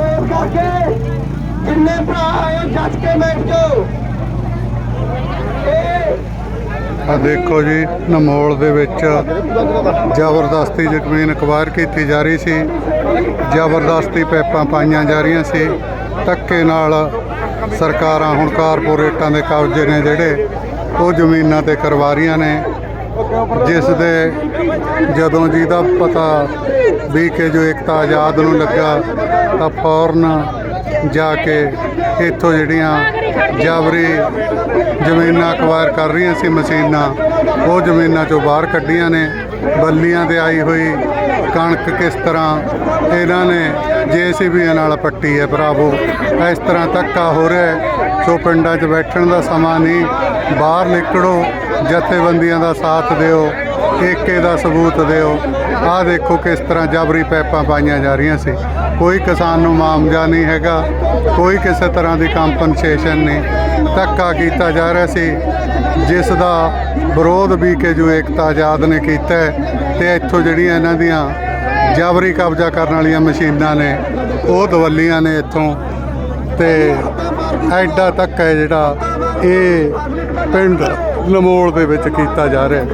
ਇਸ ਕਰਕੇ ਜਿੰਨੇ ਭਰਾ ਆਏ ਜੱਜ ਕੇ ਬੈਠ ਜਾਓ। ਆ ਦੇਖੋ ਜੀ ਨਮੋਲ ਦੇ ਵਿੱਚ ਜ਼ਬਰਦਸਤੀ ਜ਼ਮੀਨ ਅਕਵਾਇਰ ਕੀਤੀ ਜਾ ਰਹੀ ਸੀ। ਜ਼ਬਰਦਸਤੀ ਪੈਪਾਂ ਪਾਈਆਂ ਜਾ ਰਹੀਆਂ ਸੀ। ਧੱਕੇ ਨਾਲ ਸਰਕਾਰਾਂ, ਹੁਣ ਕਾਰਪੋਰੇਟਾਂ ਦੇ ਕਬਜ਼ੇ ਨੇ ਜਿਹੜੇ, ਉਹ ਜ਼ਮੀਨਾਂ ਤੇ ਕਰਵਾ ਰਹੀਆਂ ਨੇ। ਜਿਸ ਦੇ ਜਦੋਂ ਜੀ ਦਾ ਪਤਾ ਵੀ ਕਿ ਜੋ ਏਕਤਾ ਆਜ਼ਾਦ ਨੂੰ ਲੱਗਾ, ਤਾਂ ਫੌਰਨ ਜਾ ਕੇ ਇੱਥੋਂ ਜਿਹੜੀਆਂ ਜਾਬਰੀ ਜ਼ਮੀਨਾਂ ਅਕਵਾਇਰ ਕਰ ਰਹੀਆਂ ਸੀ ਮਸ਼ੀਨਾਂ, ਉਹ ਜ਼ਮੀਨਾਂ ਚੋਂ ਬਾਹਰ ਕੱਢੀਆਂ ਨੇ, ਬੱਲੀਆਂ ਤੇ ਆਈ ਹੋਈ ਕਣਕ ਕਿਸ ਤਰ੍ਹਾਂ ਇਹਨਾਂ ਨੇ ਜੇਸੀਬੀਆਂ ਨਾਲ ਪੱਟੀ ਹੈ ਭਰਾਵੋ। ਇਸ ਤਰ੍ਹਾਂ ਧੱਕਾ ਹੋ ਰਿਹਾ ਹੈ। ਸੋ ਪਿੰਡਾਂ 'ਚ ਬੈਠਣ ਦਾ ਸਮਾਂ ਨਹੀਂ। ਬਾਹਰ ਨਿਕਲੋ, ਜਥੇਬੰਦੀਆਂ ਦਾ ਸਾਥ ਦਿਓ, ਏਕੇ ਦਾ ਸਬੂਤ ਦਿਓ। ਆਹ ਦੇਖੋ ਕਿਸ ਤਰ੍ਹਾਂ ਜਬਰੀ ਪੈਪਾਂ ਪਾਈਆਂ ਜਾ ਰਹੀਆਂ ਸੀ। ਕੋਈ ਕਿਸਾਨ ਨੂੰ ਮਾਮਜਾ ਨਹੀਂ ਹੈਗਾ। ਕੋਈ ਕਿਸੇ ਤਰ੍ਹਾਂ ਦੀ ਕੰਪਨਸੇਸ਼ਨ ਨਹੀਂ। ਧੱਕਾ ਕੀਤਾ ਜਾ ਰਿਹਾ ਸੀ। ਜਿਸ ਦਾ ਵਿਰੋਧ ਵੀ ਕੇ ਜੋ ਏਕਤਾ ਆਜ਼ਾਦ ਨੇ ਕੀਤਾ ਹੈ। ਤੇ ਇੱਥੋਂ ਜਿਹੜੀਆਂ ਇਹਨਾਂ ਦੀਆਂ ਜਾਬਰੀ ਕਬਜ਼ਾ ਕਰਨ ਵਾਲੀਆਂ ਮਸ਼ੀਨਾਂ ਨੇ, ਉਹ ਦਵੱਲੀਆਂ ਨੇ ਇੱਥੋਂ। ਤੇ ਐਡਾ ਤੱਕ ਹੈ ਜਿਹੜਾ ਇਹ ਪਿੰਡ ਲਮੋਲ ਦੇ ਵਿੱਚ ਕੀਤਾ ਜਾ ਰਿਹਾ